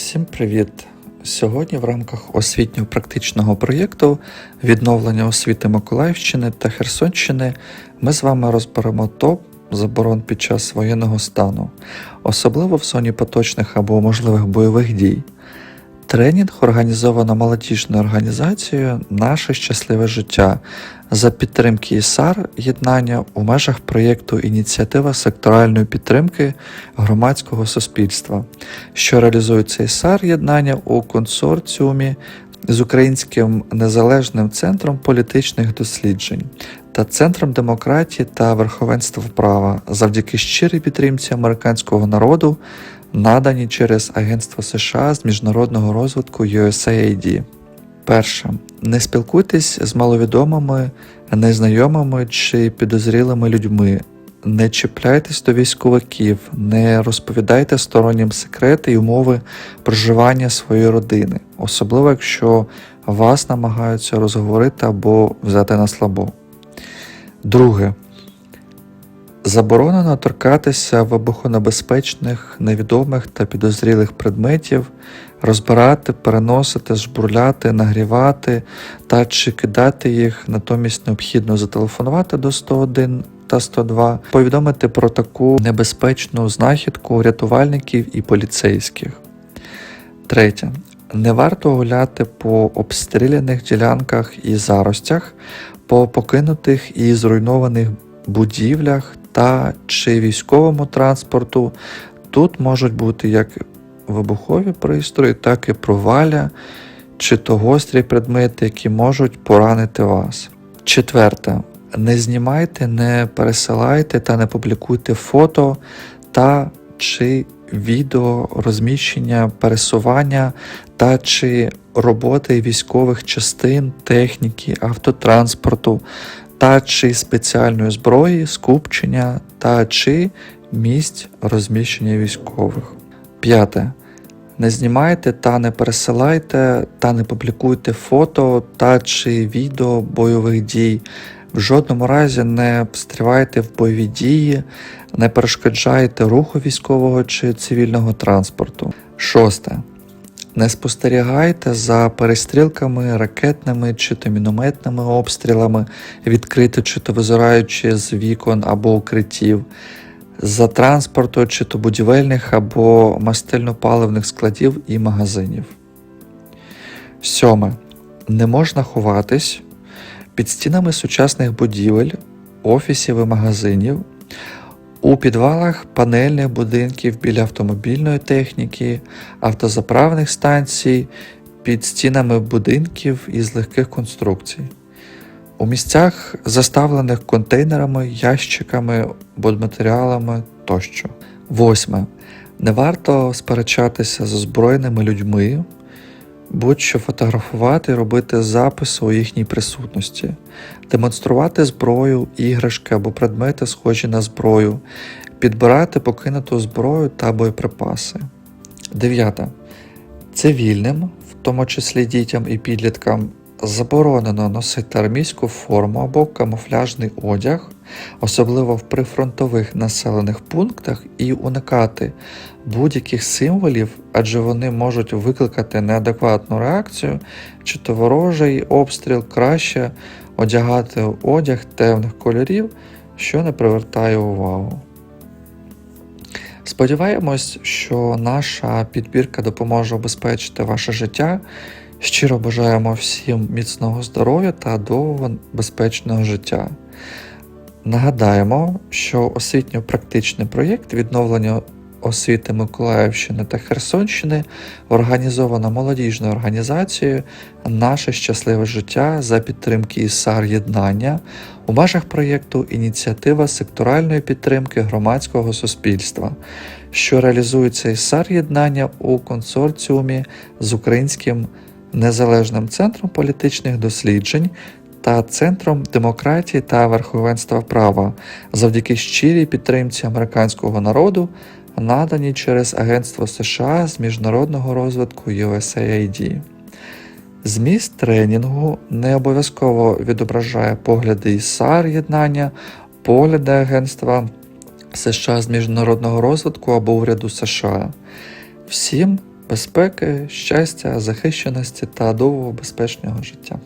Всім привіт! Сьогодні в рамках освітньо-практичного проєкту відновлення освіти Миколаївщини та Херсонщини ми з вами розберемо топ заборон під час воєнного стану, особливо в зоні поточних або можливих бойових дій. Тренінг організовано молодіжною організацією Наше щасливе життя за підтримки ІСАР єднання у межах проєкту Ініціатива секторальної підтримки громадського суспільства, що реалізується ІСАР єднання у консорціумі з Українським незалежним центром політичних досліджень та Центром демократії та верховенства права завдяки щирій підтримці американського народу, надані через Агентство США з міжнародного розвитку USAID. Перше. Не спілкуйтесь з маловідомими, незнайомими чи підозрілими людьми. Не чіпляйтесь до військовиків, не розповідайте стороннім секрети й умови проживання своєї родини, особливо якщо вас намагаються розговорити або взяти на слабо. Друге. Заборонено торкатися вибухонебезпечних, невідомих та підозрілих предметів, розбирати, переносити, жбурляти, нагрівати та чи кидати їх, натомість необхідно зателефонувати до 101 та 102, повідомити про таку небезпечну знахідку рятувальників і поліцейських. Третє. Не варто гуляти по обстріляних ділянках і заростях, по покинутих і зруйнованих будівлях та чи військовому транспорту. Тут можуть бути як вибухові пристрої, так і проваля чи то гострі предмети, які можуть поранити вас. Четверте. Не знімайте, не пересилайте та не публікуйте фото та чи відео розміщення пересування та чи роботи військових частин, техніки, автотранспорту та чи спеціальної зброї, скупчення та чи місць розміщення військових. П'яте. Не знімайте та не пересилайте та не публікуйте фото та чи відео бойових дій. В жодному разі не встрівайте в бойові дії, не перешкоджайте руху військового чи цивільного транспорту. Шосте. Не спостерігайте за перестрілками, ракетними чи то мінометними обстрілами, відкрито чи то визираючи з вікон або укриттів, за транспорту чи то будівельних або мастильно-паливних складів і магазинів. Сьоме. Не можна ховатись під стінами сучасних будівель, офісів і магазинів, у підвалах панельних будинків біля автомобільної техніки, автозаправних станцій, під стінами будинків із легких конструкцій, у місцях, заставлених контейнерами, ящиками, будматеріалами тощо. Восьме. Не варто сперечатися з озброєними людьми, будь-що фотографувати робити запис у їхній присутності, демонструвати зброю, іграшки або предмети, схожі на зброю, підбирати покинуту зброю та боєприпаси. Дев'ята. Цивільним, в тому числі дітям і підліткам, заборонено носити армійську форму або камуфляжний одяг, особливо в прифронтових населених пунктах, і уникати будь-яких символів, адже вони можуть викликати неадекватну реакцію, чи то ворожий обстріл краще одягати одяг темних кольорів, що не привертає увагу. Сподіваємось, що наша підбірка допоможе обезпечити ваше життя. Щиро бажаємо всім міцного здоров'я та довго безпечного життя. Нагадаємо, що освітньо-практичний проєкт відновлення освіти Миколаївщини та Херсонщини організовано молодіжною організацією Наше щасливе життя за підтримки ІСАР єднання у межах проєкту Ініціатива секторальної підтримки громадського суспільства, що реалізується ІСАР єднання у консорціумі з Українським незалежним центром політичних досліджень та Центром демократії та верховенства права завдяки щирій підтримці американського народу, надані через Агентство США з міжнародного розвитку USAID. Зміст тренінгу не обов'язково відображає погляди ІСАР єднання, погляди Агентства США з міжнародного розвитку або уряду США. Всім безпеки, щастя, захищеності та довгого безпечного життя.